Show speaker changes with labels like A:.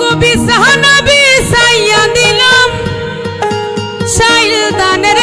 A: গো বিছানা বিছাইয়া দিলাম। সাইল দানের